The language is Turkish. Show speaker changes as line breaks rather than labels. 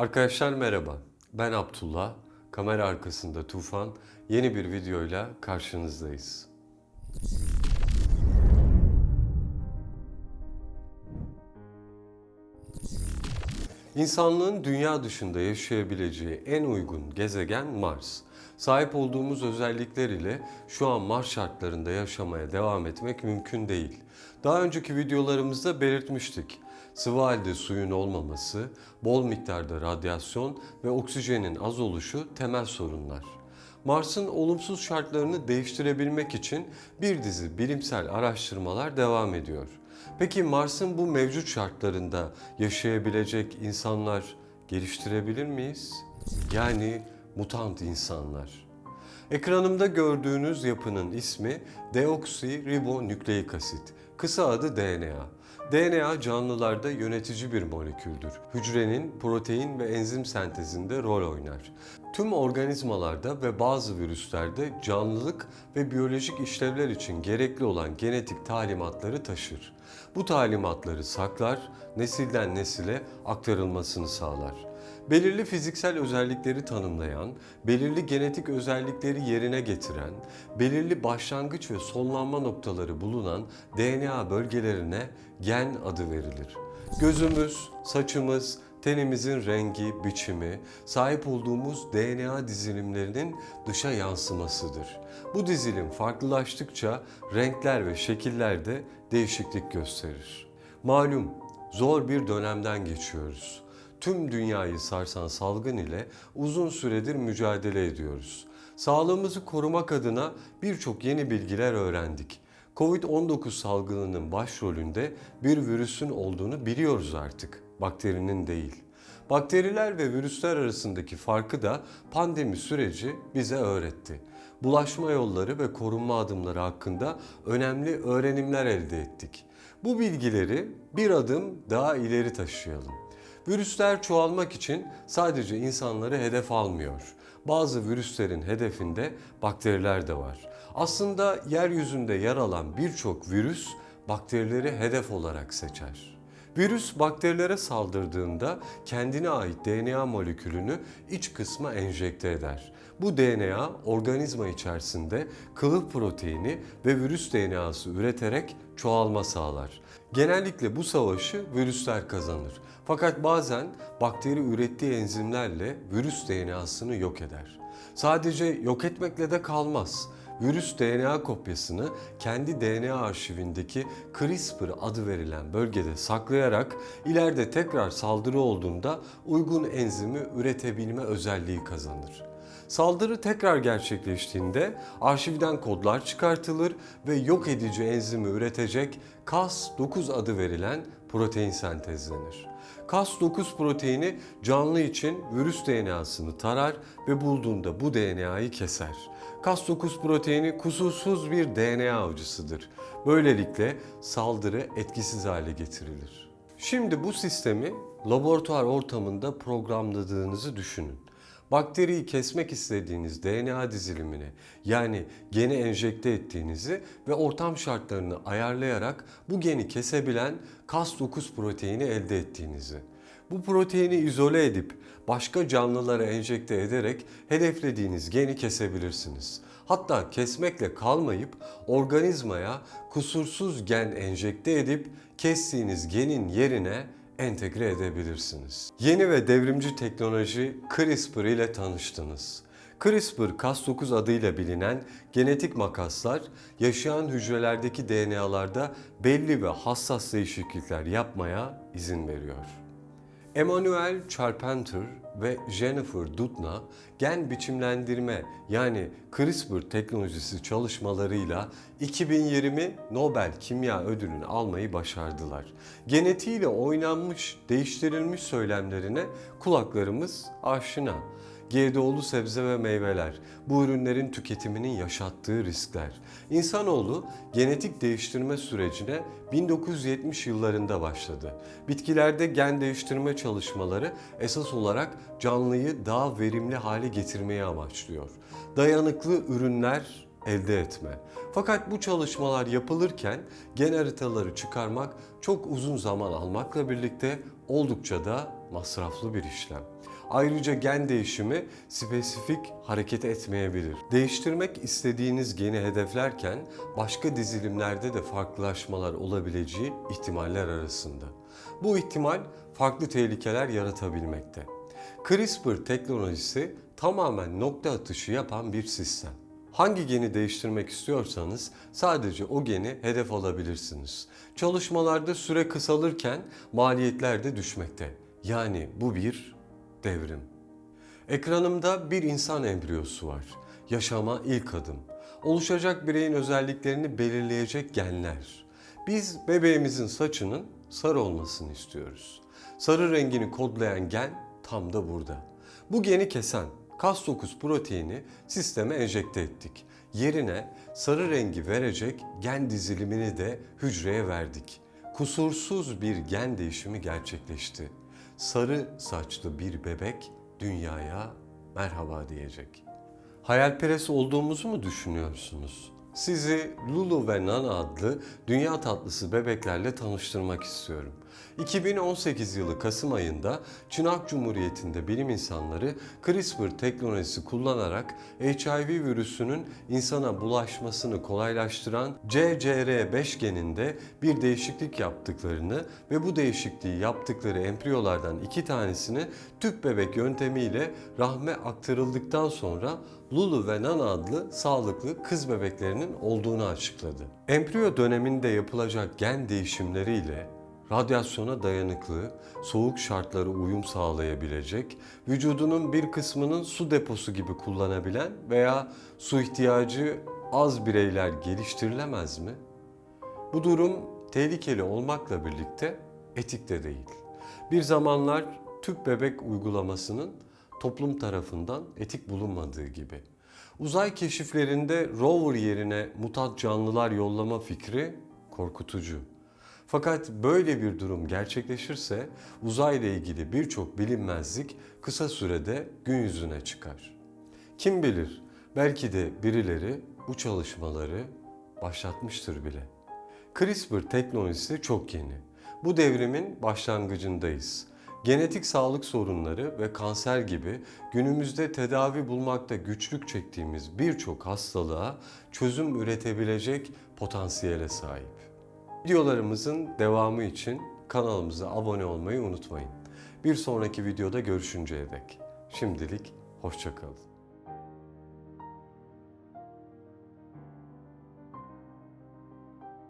Arkadaşlar merhaba. Ben Abdullah. Kamera arkasında Tufan. Yeni bir videoyla karşınızdayız. İnsanlığın dünya dışında yaşayabileceği en uygun gezegen Mars. Sahip olduğumuz özellikler ile şu an Mars şartlarında yaşamaya devam etmek mümkün değil. Daha önceki videolarımızda belirtmiştik. Sıvı halde suyun olmaması, bol miktarda radyasyon ve oksijenin az oluşu temel sorunlar. Mars'ın olumsuz şartlarını değiştirebilmek için bir dizi bilimsel araştırmalar devam ediyor. Peki Mars'ın bu mevcut şartlarında yaşayabilecek insanlar geliştirebilir miyiz? Yani mutant insanlar. Ekranımda gördüğünüz yapının ismi deoksiribonükleik asit. Kısa adı DNA. DNA canlılarda yönetici bir moleküldür. Hücrenin protein ve enzim sentezinde rol oynar. Tüm organizmalarda ve bazı virüslerde canlılık ve biyolojik işlevler için gerekli olan genetik talimatları taşır. Bu talimatları saklar, nesilden nesile aktarılmasını sağlar. Belirli fiziksel özellikleri tanımlayan, belirli genetik özellikleri yerine getiren, belirli başlangıç ve sonlanma noktaları bulunan DNA bölgelerine gen adı verilir. Gözümüz, saçımız, tenimizin rengi, biçimi, sahip olduğumuz DNA dizilimlerinin dışa yansımasıdır. Bu dizilim farklılaştıkça renkler ve şekiller de değişiklik gösterir. Malum zor bir dönemden geçiyoruz tüm dünyayı sarsan salgın ile uzun süredir mücadele ediyoruz. Sağlığımızı korumak adına birçok yeni bilgiler öğrendik. Covid-19 salgınının başrolünde bir virüsün olduğunu biliyoruz artık. Bakterinin değil. Bakteriler ve virüsler arasındaki farkı da pandemi süreci bize öğretti. Bulaşma yolları ve korunma adımları hakkında önemli öğrenimler elde ettik. Bu bilgileri bir adım daha ileri taşıyalım. Virüsler çoğalmak için sadece insanları hedef almıyor. Bazı virüslerin hedefinde bakteriler de var. Aslında yeryüzünde yer alan birçok virüs bakterileri hedef olarak seçer. Virüs bakterilere saldırdığında kendine ait DNA molekülünü iç kısma enjekte eder. Bu DNA organizma içerisinde kılıf proteini ve virüs DNA'sı üreterek çoğalma sağlar. Genellikle bu savaşı virüsler kazanır. Fakat bazen bakteri ürettiği enzimlerle virüs DNA'sını yok eder. Sadece yok etmekle de kalmaz. Virüs DNA kopyasını kendi DNA arşivindeki CRISPR adı verilen bölgede saklayarak ileride tekrar saldırı olduğunda uygun enzimi üretebilme özelliği kazanır. Saldırı tekrar gerçekleştiğinde arşivden kodlar çıkartılır ve yok edici enzimi üretecek Cas9 adı verilen protein sentezlenir. Cas9 proteini canlı için virüs DNA'sını tarar ve bulduğunda bu DNA'yı keser. Cas9 proteini kusursuz bir DNA avcısıdır. Böylelikle saldırı etkisiz hale getirilir. Şimdi bu sistemi laboratuvar ortamında programladığınızı düşünün. Bakteriyi kesmek istediğiniz DNA dizilimini yani geni enjekte ettiğinizi ve ortam şartlarını ayarlayarak bu geni kesebilen Cas9 proteini elde ettiğinizi. Bu proteini izole edip başka canlılara enjekte ederek hedeflediğiniz geni kesebilirsiniz. Hatta kesmekle kalmayıp organizmaya kusursuz gen enjekte edip kestiğiniz genin yerine entegre edebilirsiniz. Yeni ve devrimci teknoloji CRISPR ile tanıştınız. CRISPR Cas9 adıyla bilinen genetik makaslar yaşayan hücrelerdeki DNA'larda belli ve hassas değişiklikler yapmaya izin veriyor. Emmanuel Charpentier ve Jennifer Doudna gen biçimlendirme yani CRISPR teknolojisi çalışmalarıyla 2020 Nobel Kimya Ödülünü almayı başardılar. Genetiğiyle oynanmış, değiştirilmiş söylemlerine kulaklarımız aşina. GDO'lu sebze ve meyveler, bu ürünlerin tüketiminin yaşattığı riskler. İnsanoğlu genetik değiştirme sürecine 1970 yıllarında başladı. Bitkilerde gen değiştirme çalışmaları esas olarak canlıyı daha verimli hale getirmeyi amaçlıyor. Dayanıklı ürünler elde etme. Fakat bu çalışmalar yapılırken gen haritaları çıkarmak çok uzun zaman almakla birlikte oldukça da masraflı bir işlem. Ayrıca gen değişimi spesifik hareket etmeyebilir. Değiştirmek istediğiniz geni hedeflerken başka dizilimlerde de farklılaşmalar olabileceği ihtimaller arasında. Bu ihtimal farklı tehlikeler yaratabilmekte. CRISPR teknolojisi tamamen nokta atışı yapan bir sistem. Hangi geni değiştirmek istiyorsanız sadece o geni hedef alabilirsiniz. Çalışmalarda süre kısalırken maliyetler de düşmekte. Yani bu bir devrim. Ekranımda bir insan embriyosu var. Yaşama ilk adım. Oluşacak bireyin özelliklerini belirleyecek genler. Biz bebeğimizin saçının sarı olmasını istiyoruz. Sarı rengini kodlayan gen tam da burada. Bu geni kesen Cas9 proteini sisteme enjekte ettik. Yerine sarı rengi verecek gen dizilimini de hücreye verdik. Kusursuz bir gen değişimi gerçekleşti. Sarı saçlı bir bebek dünyaya merhaba diyecek. Hayalperest olduğumuzu mu düşünüyorsunuz? Sizi Lulu ve Nana adlı dünya tatlısı bebeklerle tanıştırmak istiyorum. 2018 yılı Kasım ayında Çınak Cumhuriyeti'nde bilim insanları CRISPR teknolojisi kullanarak HIV virüsünün insana bulaşmasını kolaylaştıran CCR5 geninde bir değişiklik yaptıklarını ve bu değişikliği yaptıkları embriyolardan iki tanesini tüp bebek yöntemiyle rahme aktarıldıktan sonra Lulu ve Nana adlı sağlıklı kız bebeklerinin olduğunu açıkladı. Embriyo döneminde yapılacak gen değişimleriyle radyasyona dayanıklı, soğuk şartlara uyum sağlayabilecek, vücudunun bir kısmının su deposu gibi kullanabilen veya su ihtiyacı az bireyler geliştirilemez mi? Bu durum tehlikeli olmakla birlikte etik de değil. Bir zamanlar tüp bebek uygulamasının toplum tarafından etik bulunmadığı gibi. Uzay keşiflerinde rover yerine mutant canlılar yollama fikri korkutucu. Fakat böyle bir durum gerçekleşirse uzayla ilgili birçok bilinmezlik kısa sürede gün yüzüne çıkar. Kim bilir belki de birileri bu çalışmaları başlatmıştır bile. CRISPR teknolojisi çok yeni. Bu devrimin başlangıcındayız. Genetik sağlık sorunları ve kanser gibi günümüzde tedavi bulmakta güçlük çektiğimiz birçok hastalığa çözüm üretebilecek potansiyele sahip. Videolarımızın devamı için kanalımıza abone olmayı unutmayın. Bir sonraki videoda görüşünceye dek. Şimdilik hoşçakalın.